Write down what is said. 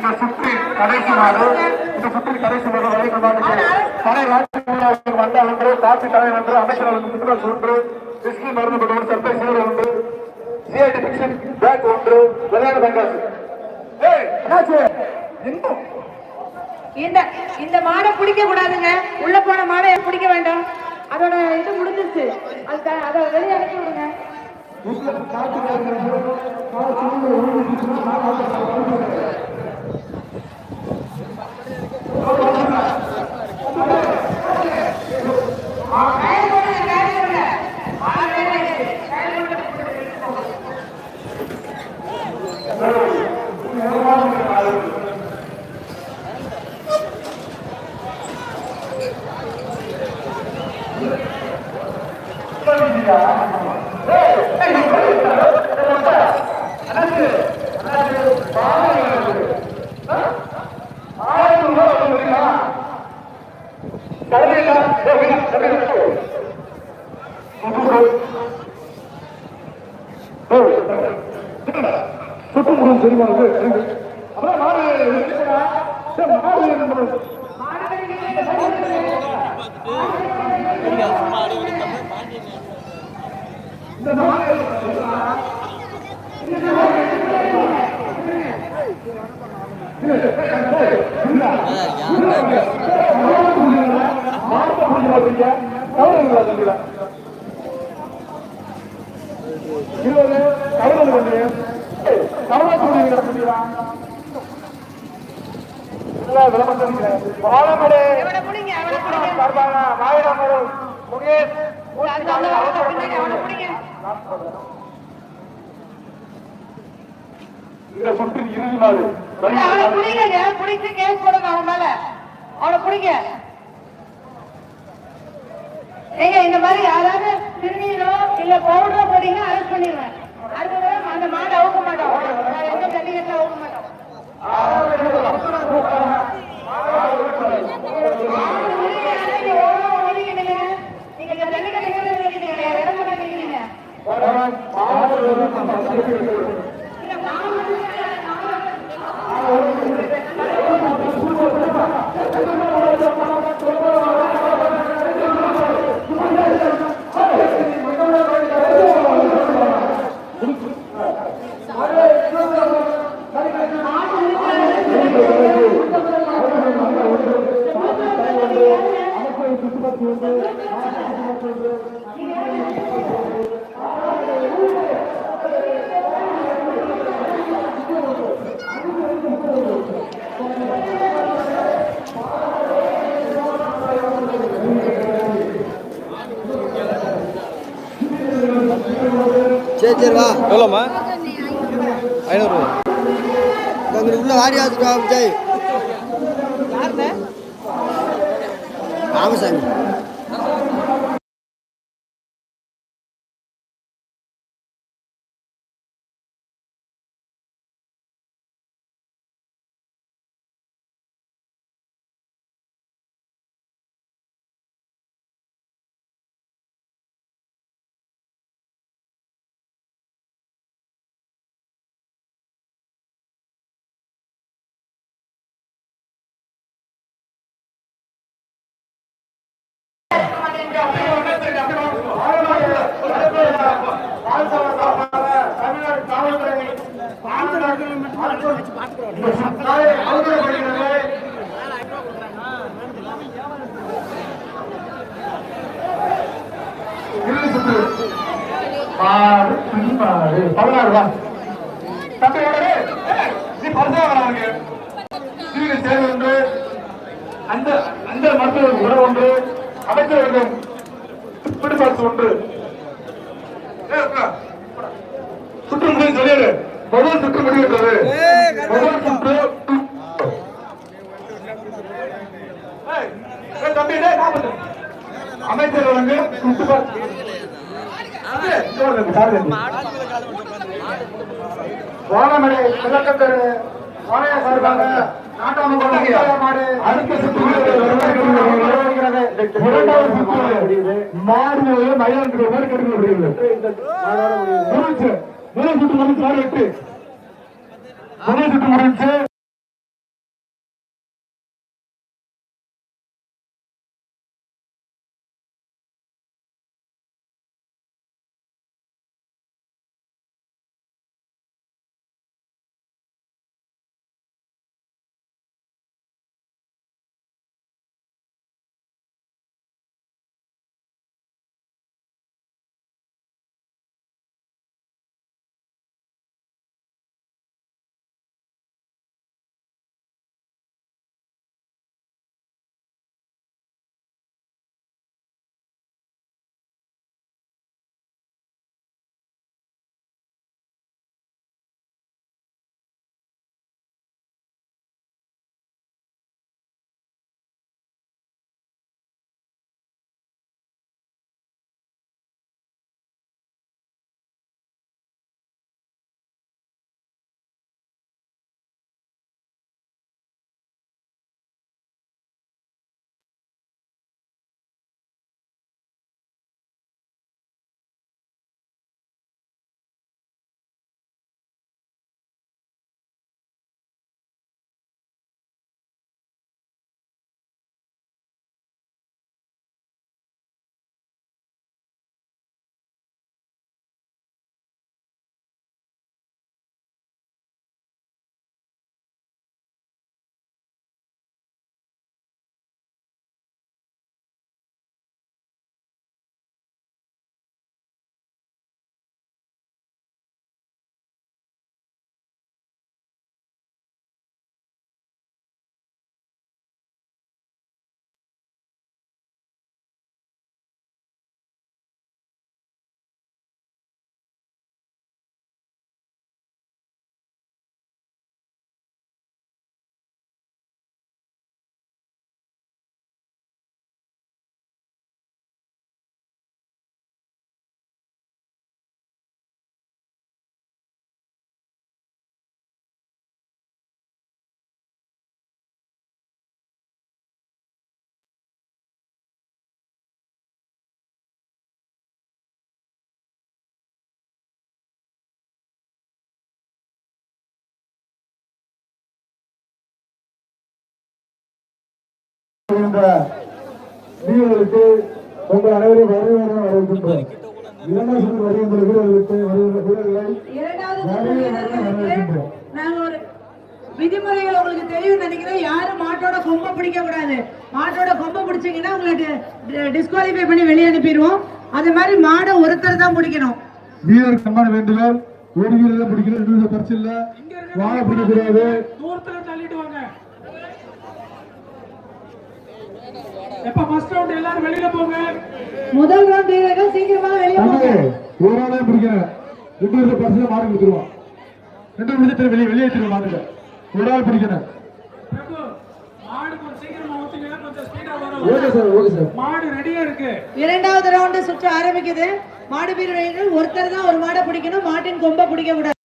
இந்த சுற்றி கடைசி மாடு இந்த சுற்றி கடைசி மாடு வரைக்கும் கலை ராஜ்குமார் வந்த ஒன்று காப்பி தலைவர் ஒன்று அமைச்சர்களுக்கு முன்னாள் ஒன்று விஸ்கி மருந்து வந்து சர்ப்ரைஸ் சீர் ஒன்று சிஐடி பிக்ஷன் பேக் ஒன்று விளையாட பங்காசு இந்த இந்த மாடை பிடிக்க கூடாதுங்க. உள்ள போன மாடை பிடிக்க வேண்டாம்? அதோட இது முடிஞ்சிருச்சு. அது அதை வெளியே அனுப்பி விடுங்க. சுற்றுப்புறம் தெரியுமா அப்புறம் மாடு இந்த மாடு பார்த்தீங்க கவலைங்களா தம்பிங்களா இருபது கவலை தம்பிங்க கவலை சொல்லுங்க தம்பிங்களா இல்ல விளம்பரம் வாழமடை அவனை பிடிங்க அவனை பிடிங்க? சார்பாக மாயிடமரு முகேஷ் இந்த சுற்று இறுதி நாள். அவனை பிடிங்க பிடிச்சு கேஸ் போடுங்க அவன் மேல. அவனை பிடிங்க. ஏங்க இந்த மாதிரி யாராவது திருநீரோ இல்ல பவுடரோ போட்டீங்கன்னா அரெஸ்ட் பண்ணிடுவேன். அடுத்த தடவை அந்த மாடை அவுக்க மாட்டோம் வேற எந்த ஜல்லிக்கட்டுல அவுக்க மாட்டோம் நீங்க இந்த ஜல்லிக்கட்டு சரி சரி வா? எவ்வளோம்மா? ஐநூறுரூவா அங்கே உள்ள வாடி வா விஜய் ராமசாமி. பதினாறு ரூபா தம்பி நீ பரிசா வராங்க சிறிய சேவை ஒன்று அந்த அந்த மருத்துவ உணவு ஒன்று அமைச்சர்களும் பிடிப்பாசு ஒன்று. ஏய், உட்கார். சுற்று முடிவு சொல்லிடு முதல் சுற்று முடிவுற்றது முதல் சுற்று. ஏய், ஏய், தம்பி டேய், நான் வந்து. அமைச்சர் வழங்கு வானமடை விளக்கத்தரு வாழைய சார்பாக நாட்டாம மாடு. அடுத்த சுற்று இரண்டாவது சுற்று மாடு மயிலாடுதுறை கெடுக்க முடியுது முதல் சுற்று முடிச்சு மாடு எட்டு முதல் சுற்று முடிச்சு வீரர்களுக்கு உங்கள் அனைவரும் வரவேற்க வரவேற்கின்றோம். இரண்டாம் சுற்று வருகின்ற வீரர்களுக்கு வருகின்ற வீரர்களை இரண்டாவது சுற்று வீரர்களுக்கு நாங்க ஒரு விதிமுறைகள் உங்களுக்கு தெரியும் நினைக்கிறேன். யாரும் மாட்டோட கொம்ப பிடிக்க கூடாது மாட்டோட கொம்ப பிடிச்சீங்கன்னா உங்களுக்கு டிஸ்குவாலிஃபை பண்ணி வெளியே அனுப்பிடுவோம். அது மாதிரி மாடை ஒருத்தர் தான் பிடிக்கணும். வீரர் சம்மான வேண்டுதல். ஒரு வீரரை பிடிக்கிறது இன்னொரு பரிசு இல்ல. வாழை பிடிக்கக்கூடாது. தூரத்துல தள்ளிடுவாங்க எப்ப ஃபர்ஸ்ட் ரவுண்ட் எல்லாரும் வெளியில போங்க. முதல் ரவுண்ட் வீரர்கள் சீக்கிரமா வெளியே போங்க. ஒரு ஆளே பிடிக்கிறேன். ரெண்டு வருஷம் பரிசுல மாடு கொடுத்துருவான் ரெண்டு முடிச்சுட்டு வெளியே வெளியே எடுத்துருவோம் மாட்டுக்க ஒரு ஆள் பிடிக்கிறேன். பிரபு மாடு கொஞ்சம் சீக்கிரமா ஊத்துங்க. கொஞ்சம் ஸ்பீடா வரும் ஓகே சார் ஓகே சார். மாடு ரெடியா இருக்கு. இரண்டாவது ரவுண்டு சுற்று ஆரம்பிக்குது. மாடு வீரர்கள் ஒருத்தர் தான் ஒரு மாடை பிடிக்கணும். மாட்டின் கொம்ப பிடிக்க கூடாது